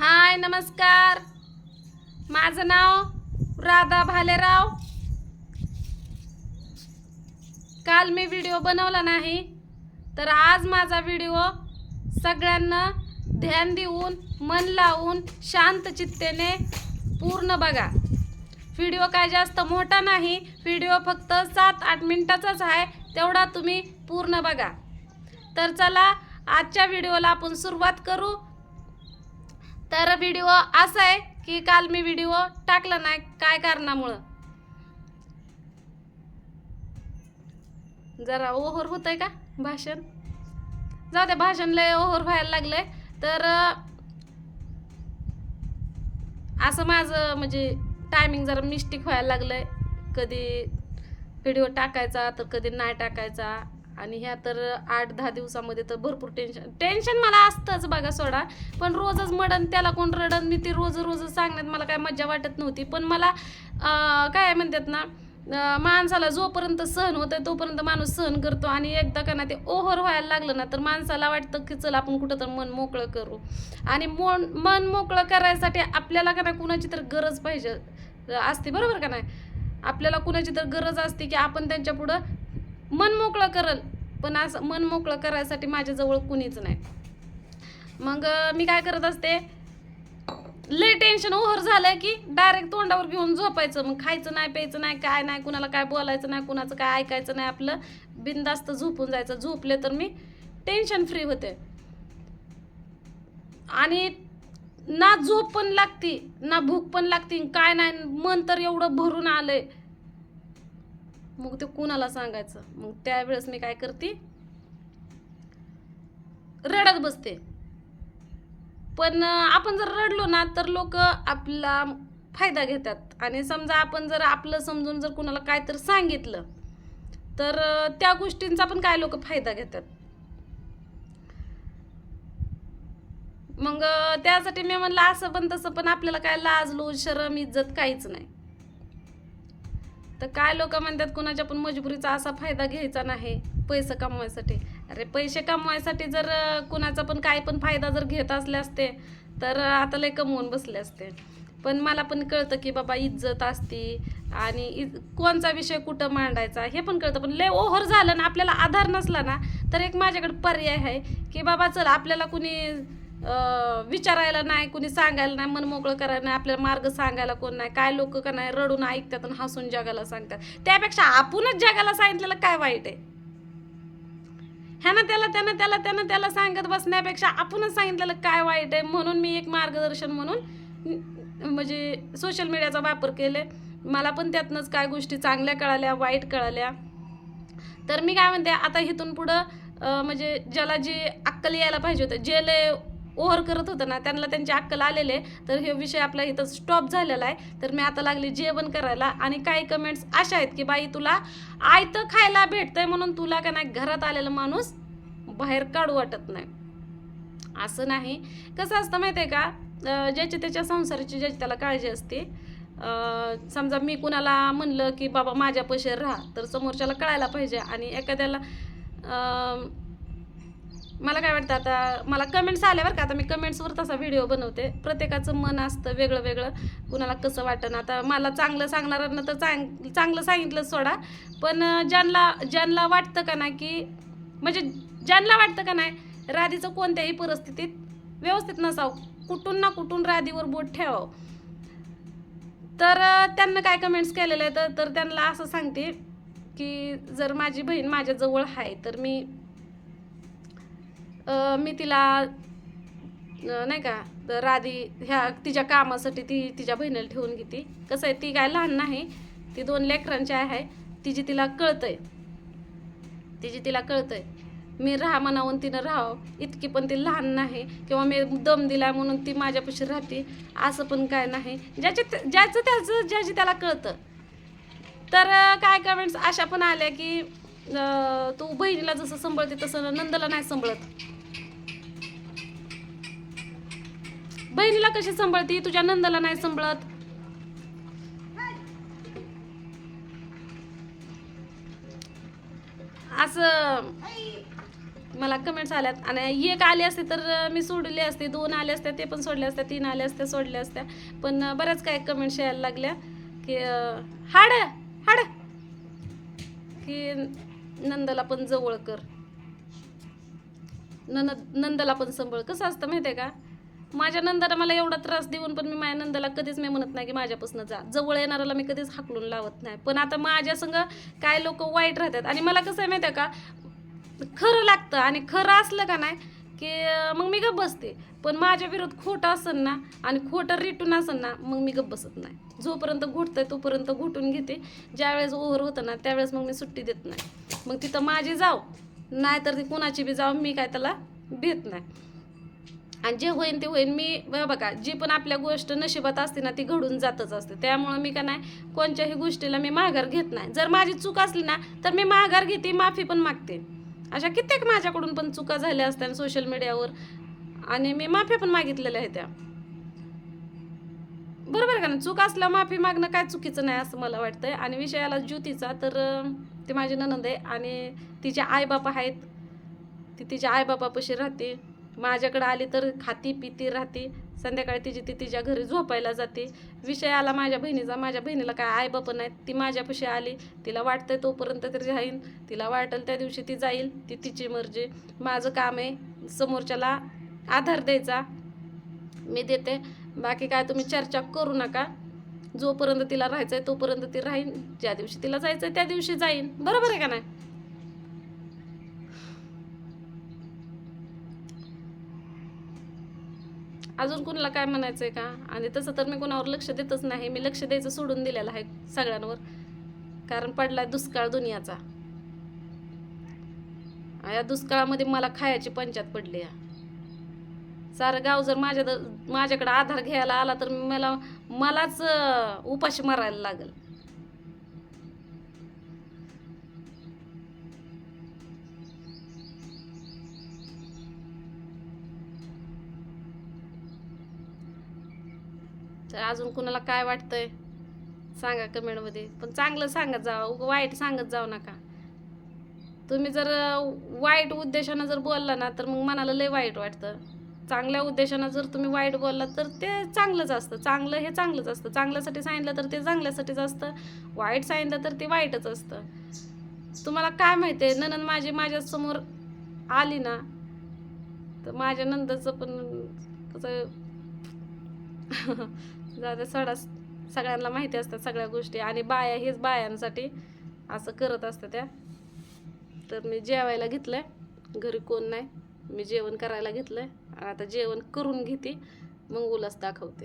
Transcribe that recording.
हाय नमस्कार. माझं नाव राधा भालेराव. काल मी व्हिडिओ बनवला नाही तर आज माझा व्हिडिओ सगळ्यांना ध्यान देऊन मन लावून शांत चित्तेने पूर्ण बघा. व्हिडिओ काय जास्त मोठा नाही व्हिडिओ फक्त सात आठ मिनटाचाच आहे तेवढा तुम्ही पूर्ण बघा. तर चला आजच्या व्हिडिओला आपण सुरुवात करू. तर व्हिडिओ असा आहे की काल मी व्हिडिओ टाकला नाही काय कारणामुळं? जरा ओव्हर होत आहे का भाषण? जाऊ दे भाषण लय ओव्हर व्हायला लागलंय. तर असं माझं म्हणजे टायमिंग जरा मिस्टेक व्हायला लागलंय. कधी व्हिडिओ टाकायचा तर कधी नाही टाकायचा. आणि ह्या तर आठ दहा दिवसामध्ये तर भरपूर टेन्शन टेन्शन मला असतंच बघा सोडा. पण रोजच मडन त्याला कोण रडन मी ते रोज रोजच सांगण्यात मला काय मज्जा वाटत नव्हती. पण मला काय म्हणतात ना माणसाला जोपर्यंत सहन होतं तोपर्यंत माणूस सहन करतो. आणि एकदा का ना ते ओव्हर व्हायला लागलं ना तर माणसाला वाटतं की चल आपण कुठं तर मन मोकळं करू. आणि मन मन मोकळं करायसाठी आपल्याला का ना कुणाची तर गरज पाहिजे असते. बरोबर का नाही? आपल्याला कुणाची तर गरज असते की आपण त्यांच्या पुढं मन मोकळं करल पण असं मन मोकळं करायसाठी माझ्याजवळ कुणीच नाही. मग मी काय करत असते लय टेन्शन ओव्हर झालं की डायरेक्ट तोंडावर घेऊन झोपायचं. मग खायचं नाही प्यायचं नाही काय नाही कुणाला काय बोलायचं नाही कुणाचं काय ऐकायचं नाही आपलं बिनधास्त झोपून जायचं. झोपले तर मी टेन्शन फ्री होते. आणि ना झोप पण लागती ना भूक पण लागती काय नाही मन तर एवढं भरून आलंय. मग ते कुणाला सांगायचं? मग त्यावेळेस मी काय करते? रडत बसते. पण आपण जर रडलो ना तर लोक आपला फायदा घेतात. आणि समजा आपण जर आपलं समजून जर कुणाला काय तर सांगितलं तर त्या गोष्टींचा पण काय लोक फायदा घेतात? मग त्यासाठी मी म्हणलं असं पण तसं पण आपल्याला काय लाज लूज शरम इज्जत काहीच नाही. तर काय लोक म्हणतात कुणाच्या पण मजबुरीचा असा फायदा घ्यायचा नाही पैसे कमवायसाठी. अरे पैसे कमवायसाठी जर कुणाचा पण काय पण फायदा जर घेत असले असते तर आता लय कमवून बसले असते. पण मला पण कळतं की बाबा इज्जत असती आणि इज कोणचा विषय कुठं मांडायचा हे पण कळतं. पण लय ओव्हर झालं ना आपल्याला आधार नसला ना तर एक माझ्याकडे पर्याय आहे की बाबा चल आपल्याला कुणी विचारायला नाही कुणी सांगायला नाही मन मोकळं करायला नाही आपल्याला मार्ग सांगायला कोण नाही काय लोक का नाही रडून ऐकतात आणि हसून जगाला सांगतात. त्यापेक्षा आपणच जगाला सांगितलेलं काय वाईट आहे? ह्यानं त्याला त्यानं त्याला त्यानं त्याला सांगत बसण्यापेक्षा आपणच सांगितलेलं काय वाईट आहे? म्हणून मी एक मार्गदर्शन म्हणून म्हणजे सोशल मीडियाचा वापर केले. मला पण त्यातनंच काय गोष्टी चांगल्या कळाल्या वाईट कळाल्या. तर मी काय म्हणते आता इथून पुढं म्हणजे ज्याला जी अक्कल यायला पाहिजे होतं जे लय ओव्हर करत होतं ना त्यांना त्यांची अक्कल आलेले तर हे विषय आपला इथं स्टॉप झालेला आहे. तर मी आता लागली जेवण करायला आणि काही कमेंट्स अशा आहेत की बाई तुला आयतं खायला भेटतंय म्हणून तुला का नाही घरात आलेला माणूस बाहेर काढू वाटत नाही. असं नाही. कसं असतं माहिती आहे का ज्याची त्याच्या संसाराची ज्याची त्याला काळजी असते. समजा मी कुणाला म्हणलं की बाबा माझ्या पैसे राहा. तर समोरच्याला कळायला पाहिजे आणि एखाद्याला मला काय वाटतं आता मला कमेंट्स आल्यावर का. आता मी कमेंट्सवर तसा व्हिडिओ बनवते. प्रत्येकाचं मन असतं वेगळं वेगळं. कुणाला कसं वाटतं आता मला चांगलं सांगणाऱ्यांना तर चांग चांगलं सांगितलं सोडा. पण ज्यांना ज्यांना वाटतं का नाही की म्हणजे ज्यांना वाटतं का नाही राधीचं कोणत्याही परिस्थितीत व्यवस्थित नसावं. कुठून ना कुठून राधीवर बोट ठेवावं. तर त्यांना काय कमेंट्स केलेले आहेत? तर- तर त्यांना असं सांगते की जर माझी बहीण माझ्याजवळ आहे तर मी मी तिला नाही का तर राधी ह्या तिच्या कामासाठी ती तिच्या बहिणीला ठेवून घेते. कसं आहे ती काय लहान नाही ती दोन लेकरांची आहे तिची तिला कळतंय तिची तिला कळतंय. मी राहा म्हणावून तिनं राहावं. इतकी पण ती लहान नाही किंवा मी दम दिला म्हणून ती माझ्यापाशी राहते. असं पण काय नाही. ज्याचे ज्याचं त्याचं ज्याची त्याला कळतं. तर काय कमेंट्स अशा पण आल्या की तू बहिणीला जसं सांभाळते तसं नंदला नाही सांभाळत. बहिणीला कशी सांभाळते? तुझ्या नंदला नाही सांभाळत. असं मला कमेंट्स आल्यात. आणि एक आली असते तर मी सोडली असते. दोन आले असत्या ते पण सोडले असते तीन आले असते सोडले असत्या. पण बऱ्याच काय कमेंट्स यायला लागल्या. की हाड हाड. की नंदाला पण जवळ कर. नंद नंदला पण संभळ. कसं असतं माहिती आहे का? माझ्या नंदाला मला एवढा त्रास देऊन पण मी माझ्या नंदाला कधीच मी म्हणत नाही की माझ्यापासून जा. जवळ येणाऱ्याला मी कधीच हाकलून लावत नाही. पण आता माझ्या संग काय लोक वाईट राहतात? आणि मला कसं आहे माहिती आहे का? खरं लागतं. आणि खरं असलं का नाही की मग मी गप्प बसते. पण माझ्या विरोध खोटं असेल ना आणि खोटं रिटून असेल ना मग मी गप्प बसत नाही. जोपर्यंत घुटतंय तोपर्यंत घुटून घेते. ज्यावेळेस ओव्हर होतं ना त्यावेळेस मग मी सुट्टी देत नाही. मग तिथं माझी जाव. नाहीतर ती कुणाची बी जाव मी काय त्याला भेट नाही. आणि जे होईन ते होईन. मी बघा जी पण आपल्या गोष्ट नशिबात असते ना ती घडून जातच असते. त्यामुळं मी का नाही कोणत्याही गोष्टीला मी माघार घेत नाही. जर माझी चूक असली ना तर मी माघार घेते माफी पण मागते. अशा कित्येक माझ्याकडून पण चुका झाल्या असत्या सोशल मीडियावर आणि मी माफी पण मागितलेल्या आहेत त्या. बरोबर आहे का ना चूक असल्या माफी मागणं काय चुकीचं नाही असं मला वाटतंय. आणि विषयाला ज्योतीचा तर ते ती माझी ननंद आहे आणि तिचे आईबाप आहेत. ती तिच्या आईबापापाशी राहते. माझ्याकडे आली तर खाती पिती राहते. संध्याकाळी तिची ती तिच्या घरी झोपायला जाते. विषय आला माझ्या बहिणीचा. माझ्या बहिणीला काय आई बाप नाही ती माझ्यापाशी आली. तिला वाटतंय तोपर्यंत तरी राहीन. तिला वाटेल त्या दिवशी ती जाईल. ती तिची मर्जी. माझं काम आहे समोरच्याला आधार द्यायचा. मी देते. बाकी काय तुम्ही चर्चा करू नका. जोपर्यंत तिला राहायचं आहे तोपर्यंत ती राहीन. ज्या दिवशी तिला जायचं आहे त्या दिवशी जाईन. बरोबर आहे का नाही? अजून कुणाला काय म्हणायचं आहे का? आणि तसं तर मी कोणावर लक्ष देतच नाही. मी लक्ष द्यायचं सोडून दिलेलं आहे सगळ्यांवर. कारण पडलाय दुष्काळ दुनियाचा. या दुष्काळामध्ये मला खायची पंचायत पडली आहे सारं गाव जर माझ्या द- माझ्याकडे आधार घ्यायला आला तर मला मलाच उपाशी मारायला लागेल. तर अजून कुणाला काय वाटतंय? सांगा कमेंटमध्ये. पण चांगलं सांगत जा वाईट सांगत जाऊ नका. तुम्ही जर वाईट उद्देशानं जर बोलला ना तर मग मनाला लय वाईट वाटतं. चांगल्या उद्देशानं जर तुम्ही वाईट बोलला तर ते चांगलंच असतं. चांगलं हे चांगलंच असतं. चांगल्यासाठी सांगितलं तर ते चांगल्यासाठीच असतं. वाईट सांगितलं तर ते वाईटच असतं. तुम्हाला काय माहिती आहे? ननंद माझी माझ्यासमोर आली ना तर माझ्या नंदाचं पण कसं दादा सडा सगळ्यांना माहिती असतात सगळ्या गोष्टी आणि बाया हेच बायांसाठी असं करत असतं त्या. तर मी जेवायला घेतलंय. घरी कोण नाही. मी जेवण करायला घेतलंय. आता जेवण करून घेते. मग उलास दाखवते.